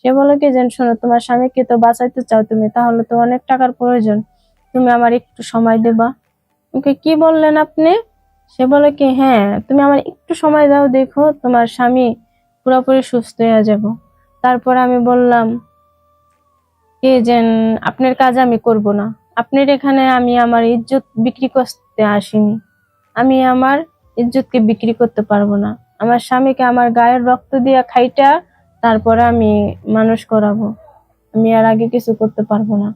সে বলে কি যেন, শোনো, তোমার স্বামীকে তো বাঁচাইতে চাও তুমি, তাহলে তো অনেক টাকার প্রয়োজন। তুমি আমার একটু সময় দেবা। ওকে, কি বললেন আপনি? সে বলে কি হ্যাঁ তুমি আমার একটু সময় দাও, দেখো তোমার স্বামী পুরোপুরি সুস্থ হয়ে যাব। তারপর আমি বললাম, কি যেন, আপনার কাজ আমি করব না। আপনার এখানে আমি আমার ইজ্জত বিক্রি করতে আসিনি। আমি আমার ইজ্জতকে বিক্রি করতে পারব না। আমার স্বামীকে আমার গায়ের রক্ত দিয়া খাইটা তারপরে আমি মানুষ করাবো। আমি আর আগে কিছু করতে পারব না।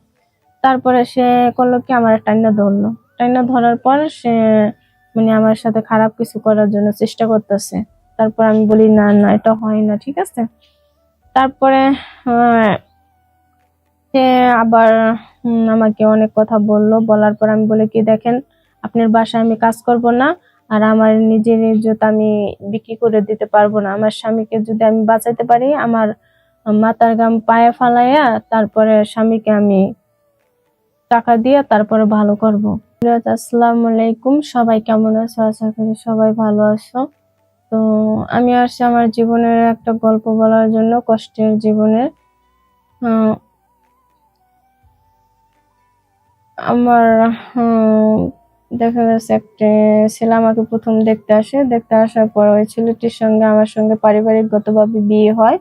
তারপরে সে করল কি, আমার টাইনা ধরলো। টাইনা ধরার পর সে মানে আমার সাথে খারাপ কিছু করার জন্য চেষ্টা করতেছে। তারপর আমি বলি, না না, এটা হয় না, ঠিক আছে? তারপরে সে আবার আমাকে অনেক কথা বলল। বলার পর আমি বলে, কি দেখেন, আপনার বাসায় আমি কাজ করব না। আর আমার নিজের ইজ্জত আমি বিক্রি করে দিতে পারব না। আমার স্বামীকে যদি আমি বাঁচাইতে পারি, আমার মাথার গাম পায়ে ফালাইয়া তারপরে স্বামীকে আমি টাকা দিয়ে তারপরে ভালো করব। আসসালামু আলাইকুম, সবাই কেমন আছো? আশা করি সবাই ভালো আছো। তো আমি আসছি আমার জীবনের একটা গল্প বলার জন্য, কষ্টের জীবনের। আমার দেখা গেছে একটা ছেলে আমাকে প্রথম দেখতে আসে। দেখতে আসার পর ওই ছেলেটির সঙ্গে আমার সঙ্গে পারিবারিকগতভাবে বিয়ে হয়।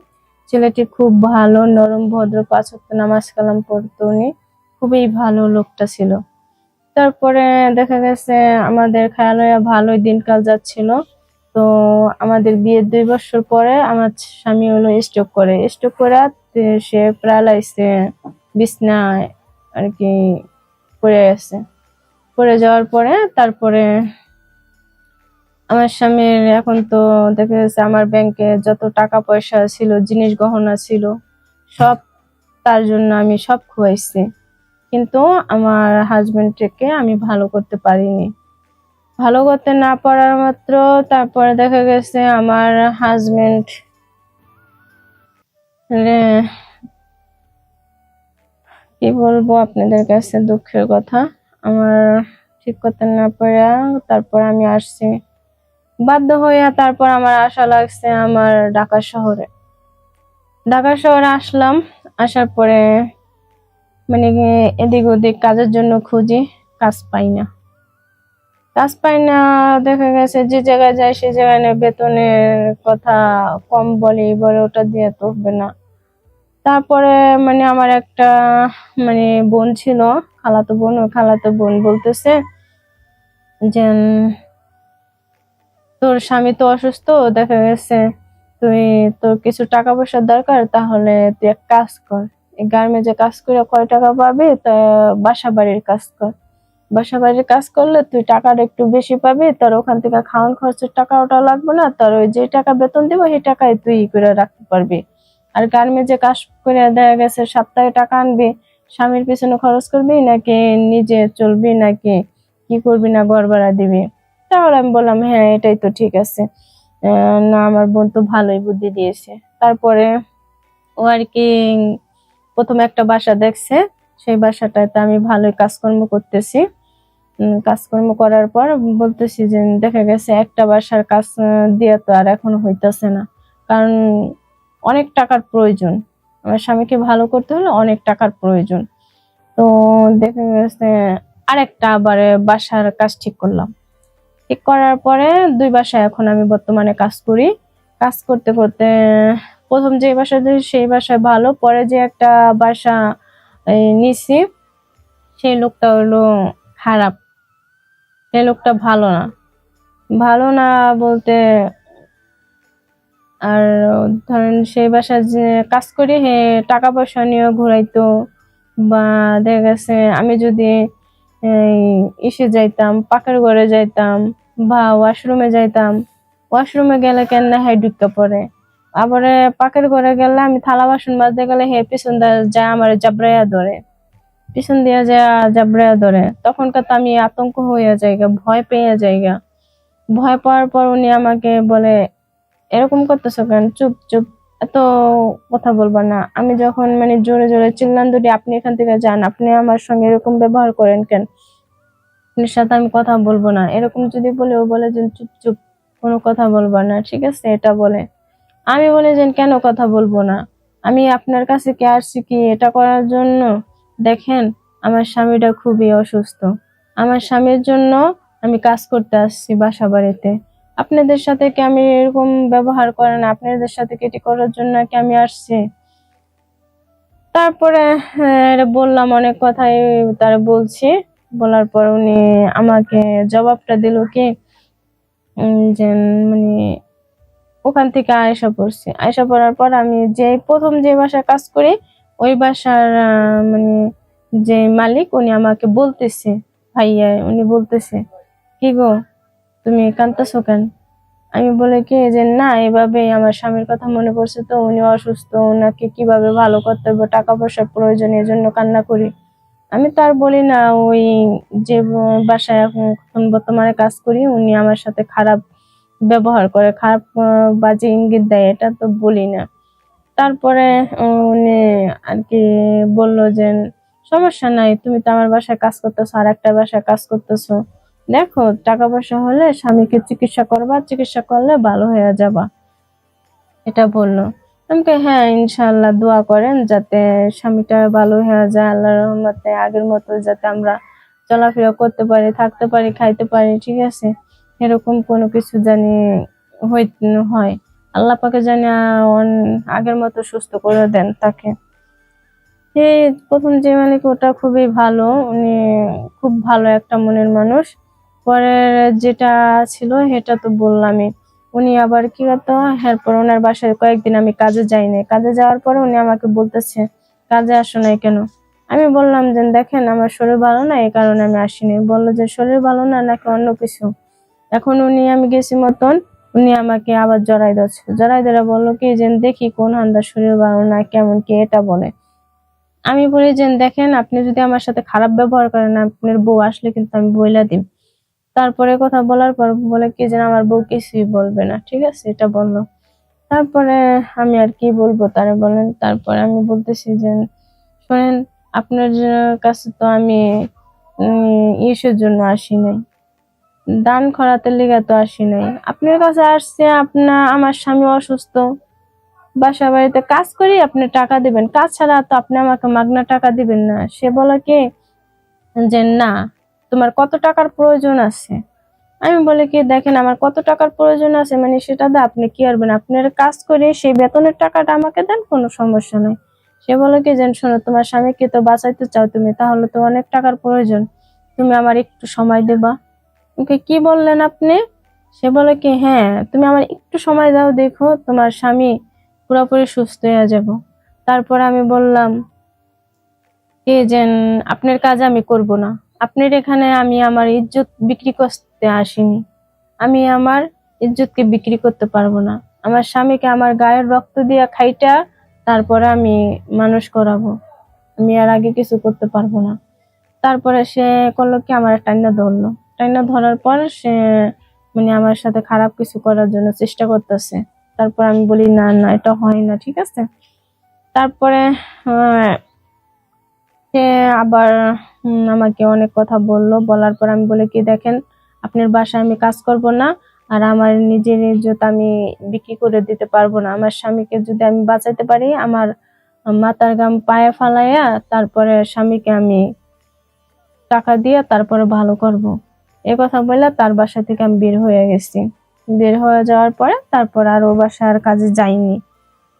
ছেলেটি খুব ভালো, নরম, ভদ্র, পাঁচ ওয়াক্ত নামাজ কালাম পড়তো উনি। খুবই ভালো লোকটা ছিল। তারপরে দেখা গেছে আমাদের খেয়ালয়া ভালোই দিনকাল যাচ্ছিল। তো আমাদের বিয়ের দুই বছর পরে আমার স্বামী হলো স্ট্রোক করে। স্ট্রোক করে সে প্যারালাইসে বিছনায় আর কি পড়ে গেছে পড়ে যাওয়ার পরে তারপরে আমার স্বামীর এখন তো দেখা যাচ্ছে আমার ব্যাংকে যত টাকা পয়সা ছিল, জিনিস গহনা ছিল, সব তার জন্য আমি সব খুয়াইছি। কিন্তু আমার হাজবেন্ডকে আমি ভালো করতে পারিনি। ভালো করতে না পারার মাত্র তারপরে দেখা গেছে আমার হাজবেন্ড কি বলব আপনাদের কাছে দুঃখের কথা? আমার ঠিক করতে না পারা, তারপর আমি আসছি। বাধ্য হইয়া তারপর আমার আশা লাগছে আমার ঢাকা শহরে। ঢাকা শহরে আসলাম, আসার পরে মানে এদিক ওদিক কাজের জন্য খুঁজি, কাজ পাই না। কাজ পাই না, দেখা গেছে যে জায়গায় যায় সে জায়গায় বেতনের কথা কম বলে, এবারে ওটা দিয়ে তো হবে না। তারপরে মানে আমার একটা মানে বোন ছিল, খালাতো বোন, ওই খালাতো বোন বলতেছে যে তোর স্বামী তো অসুস্থ, দেখা গেছে তুই, তোর কিছু টাকা পয়সার দরকার, তাহলে তুই এক কাজ কর। গার্মেন্টে কাজ করে কয় টাকা পাবি? তা বাসা বাড়ির কাজ কর। বাসা বাড়ির কাজ করলে তুই টাকাটা একটু বেশি পাবি, তোর ওখান থেকে খাওয়ান খরচের টাকা ওটা লাগবে না, তোর ওই যে টাকা বেতন দিব, সেই টাকায় তুই করে রাখতে পারবি। আর গার্মেন্টে কাজ করে দেখা গেছে, সপ্তাহে টাকা আনবি, স্বামীর পিছনে খরচ করবি নাকি নিজে চলবি নাকি কি করবি না ঘর ভাড়া দিবি? তাহলে আমি বললাম হ্যাঁ এটাই তো ঠিক আছে। না, আমার বোন তো ভালোই বুদ্ধি দিয়েছে। তারপরে ও আর কি প্রথমে একটা বাসা দেখছে, সেই বাসাটাতে আমি ভালোই কাজকর্ম করতেছি। কাজকর্ম করার পর বলতেছি যে, দেখা গেছে একটা বাসার কাজ দিয়ে তো আর এখন হইতাছে না। কারণ অনেক টাকার প্রয়োজন। আমার স্বামীকে ভালো করতে হলে অনেক টাকার প্রয়োজন। তো দেখা গেছে, আরেকটা আবার বাসার কাজ ঠিক করলাম। ঠিক করার পরে দুই বাসায় এখন আমি বর্তমানে কাজ করি। কাজ করতে করতে, প্রথম যে বাসায় সেই বাসায় ভালো, পরে যে একটা বাসা নিছি, সেই লোকটা হলো খারাপ। সেই লোকটা ভালো না। ভালো না বলতে আর, ধরেন সেই বাসায় যে কাজ করি, হে টাকা পয়সা নিয়ে ঘুরাইতো, বা দেখা গেছে আমি যদি ইসে যাইতাম, পাকের ঘরে যাইতাম, বা ওয়াশরুমে যাইতাম, ওয়াশরুমে গেলে কেন না হ্যাঁ ঢুকতে পড়ে? আবার পাকের ঘরে গেলে আমি থালা বাসন মাজতে গেলে হে পিছন যায় আমার জাবরাইয়া ধরে। পিছন দিয়ে যায় জাবরাইয়া ধরে। তখনকার তো আমি আতঙ্ক হইয়া যাইগা, ভয় পেয়ে যাইগা। ভয় পাওয়ার পর উনি আমাকে বলে এরকম করতেছো কেন? চুপ চুপ। এত কথা বলবা না। আমি যখন মানে জোরে জোরে চিল্লান দুটি আপনি এখান থেকে যান। আপনি আমার সঙ্গে এরকম ব্যবহার করেন কেন? আপনার সাথে আমি কথা বলব না। এরকম যদি বলে, ও বলে যে চুপ চুপ, কোনো কথা বলবা না। ঠিক আছে, এটা বলে। আমি বলে যে কেন কথা বলব না? আমি আপনার কাছে কি আসছি কি এটা করার জন্য? দেখেন, আমার স্বামীটা খুবই অসুস্থ। আমার স্বামীর জন্য আমি কাজ করতে আসছি বাসা বাড়িতে। আপনাদের সাথে কি আমি এরকম ব্যবহার করেন আপনাদের সাথে কেটে করার জন্য কি আমি আসছি? তারপরে বললাম অনেক কথাই তার বলছি। বলার পর উনি আমাকে জবাবটা দিল কি যে মানে ওখান থেকে আয়সা পড়ছি। আয়সা পড়ার পর আমি যে, প্রথম যে বাসায় কাজ করি, ওই বাসার মানে যে মালিক, উনি আমাকে বলতেছে, ভাইয়া, উনি বলতেছে, কি গো? তুমি কাঁদতেছো কেন? আমি বলে কি যে, না এভাবে আমার স্বামীর কথা মনে পড়ছে তো উনি অসুস্থ ওনাকে কীভাবে ভালো করতে হবে টাকা পয়সার প্রয়োজন এই জন্য কান্না করি। আমি তো আর বলি না, ওই যে বাসায় এখন বর্তমানে কাজ করি, উনি আমার সাথে খারাপ ব্যবহার করে, খারাপ বাজে ইঙ্গিত দেয়, এটা তো বলি না। তারপরে উনি আর কি বলল যে, সমস্যা নাই, তুমি তো আমার বাসায় কাজ করতেছো আর একটা বাসায় কাজ করতেছো। দেখো, টাকা পয়সা হলে স্বামীকে চিকিৎসা করবা, চিকিৎসা করলে ভালো হয়ে যাবা। এটা বলল। আমাকে হ্যাঁ ইনশাআল্লাহ দোয়া করেন যাতে স্বামীটা ভালো হয়ে যায় আল্লাহ রহমতে আগের মতো যাতে আমরা চলাফেরা করতে পারি, থাকতে পারি, খাইতে পারি, ঠিক আছে? এরকম কোনো কিছু জানি হয়। আল্লাহ পাকে জানি আগের মতো সুস্থ করে দেন তাকে। এই প্রথম যে মালিক ওটা খুবই ভালো? উনি খুব ভালো একটা মনের মানুষ। পরের যেটা ছিল, সেটা তো বললামই। উনি আবার কি করতো এরপর ওনার বাসায় কয়েকদিন আমি কাজে যাইনি। কাজে যাওয়ার পরে উনি আমাকে বলতেছে, কাজে আসো নাই কেন? আমি বললাম যে, দেখেন, আমার শরীর ভালো না, এই কারণে আমি আসিনি। বলল যে, শরীর ভালো না, নাকি অন্য কিছু? এখন উনি, আমি গেছি মতন, উনি আমাকে আবার জড়াই দিচ্ছে জড়াই ধরে বলল, কি যে, দেখি কোন হান্দার শরীর ভালো না, কেমন কি এটা বলে? আমি বলি, যে, দেখেন, আপনি যদি আমার সাথে খারাপ ব্যবহার করেন, আপনার বউ আসলে কিন্তু আমি বইলা দিই তারপরে কথা বলার পর বলে কি যেন আমার বউ কিছুই বলবে না, ঠিক আছে? এটা বলল। তারপরে আমি আর কি বলব? তারা বলেন, তারপরে আমি বলতেছি যে, শোনেন, আপনার কাছে তো আমি ইসের জন্য আসি নাই। দান খরাতে লিগে তো আসি নাই। আপনার কাছে আসছে আপনার আমার স্বামী অসুস্থ। বাসা বাড়িতে কাজ করি, আপনি টাকা দিবেন। কাজ ছাড়া তো আপনি আমাকে মাগনা টাকা দিবেন না। সে বলে কি? যে, না তোমার কত টাকার প্রয়োজন আছে? আমি বলি কি, দেখেন, আমার কত টাকার প্রয়োজন আছে? মানে সেটা দিয়ে আপনি কি করবেন আপনার কাজ করে সেই বেতনের টাকাটা আমাকে দেন, কোনো সমস্যা নাই। সে বলে কি, যেন শোনো, তোমার স্বামীকে তো বাঁচাইতে চাও তুমি, তাহলে তো অনেক টাকার প্রয়োজন। তুমি আমার একটু সময় দেবা। ওকে, কি বললেন আপনি? সে বলে কি হ্যাঁ তুমি আমার একটু সময় দাও, দেখো, তোমার স্বামী পুরোপুরি সুস্থ হয়ে যাব। তারপর আমি বললাম, কে যেন, আপনার কাজ আমি করব না। আপনার এখানে আমি আমার ইজ্জত বিক্রি করতে আসিনি। আমি আমার ইজ্জতকে বিক্রি করতে পারব না। আমার স্বামীকে আমার গায়ের রক্ত দিয়া খাইটা তারপরে আমি মানুষ করাবো। আমি আর আগে কিছু করতে পারব না। তারপরে সে করল কি আমার টাইনা ধরলো। টাইনা ধরার পর সে মানে আমার সাথে খারাপ কিছু করার জন্য চেষ্টা করতেছে। তারপর আমি বলি, না না, এটা হয় না, ঠিক আছে? তারপরে সে আবার আমাকে অনেক কথা বলল। বলার পর আমি বলে, কি দেখেন, আপনার বাসায় আমি কাজ করব না আর আমার নিজের ইজ্জত আমি বিক্রি করে দিতে পারব না। আমার স্বামীকে যদি আমি বাঁচাইতে পারি, আমার মাথার গাম পায়ে ফালাইয়া তারপরে স্বামীকে আমি টাকা দিয়ে তারপরে ভালো করব। এ কথা বলে তার বাসা থেকে আমি বের হয়ে গেছি। বের হয়ে যাওয়ার পরে তারপর আর ও বাসার কাজে যাইনি।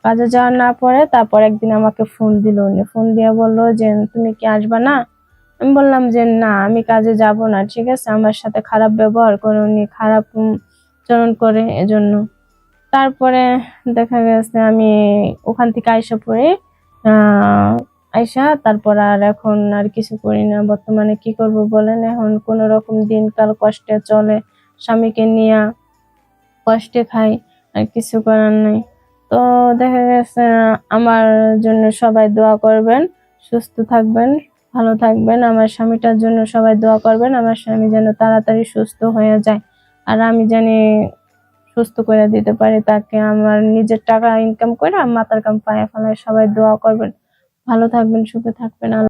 কাজে যাওয়ার না পরে তারপর একদিন আমাকে ফোন দিল। উনি ফোন দিয়ে বলল যে, তুমি কি আসবা না? আমি বললাম যে না আমি কাজে যাব না ঠিক আছে? আমার সাথে খারাপ ব্যবহার করে উনি খারাপ উম, আচরণ করে এজন্য। তারপরে দেখা গেছে আমি ওখান থেকে আইসা পড়ে আইসা তারপর আর এখন আর কিছু করি না। বর্তমানে কি করব বলেন? এখন কোনো রকম দিনকাল কষ্টে চলে স্বামীকে নিয়ে কষ্টে খাই আর কিছু করার নাই। তো দেখা গেছে আমার জন্য সবাই দোয়া করবেন সুস্থ থাকবেন। ভালো থাকবেন, আমার স্বামীটার জন্য সবাই দোয়া করবেন, আমার স্বামী যেন তাড়াতাড়ি সুস্থ হয়ে যায়। আর আমি জানি সুস্থ করে দিতে পারি তাকে, আমার নিজের টাকা ইনকাম করে মাতার কাম পায়ে ফেলায় সবাই দোয়া করবেন। ভালো থাকবেন, সুখে থাকবেন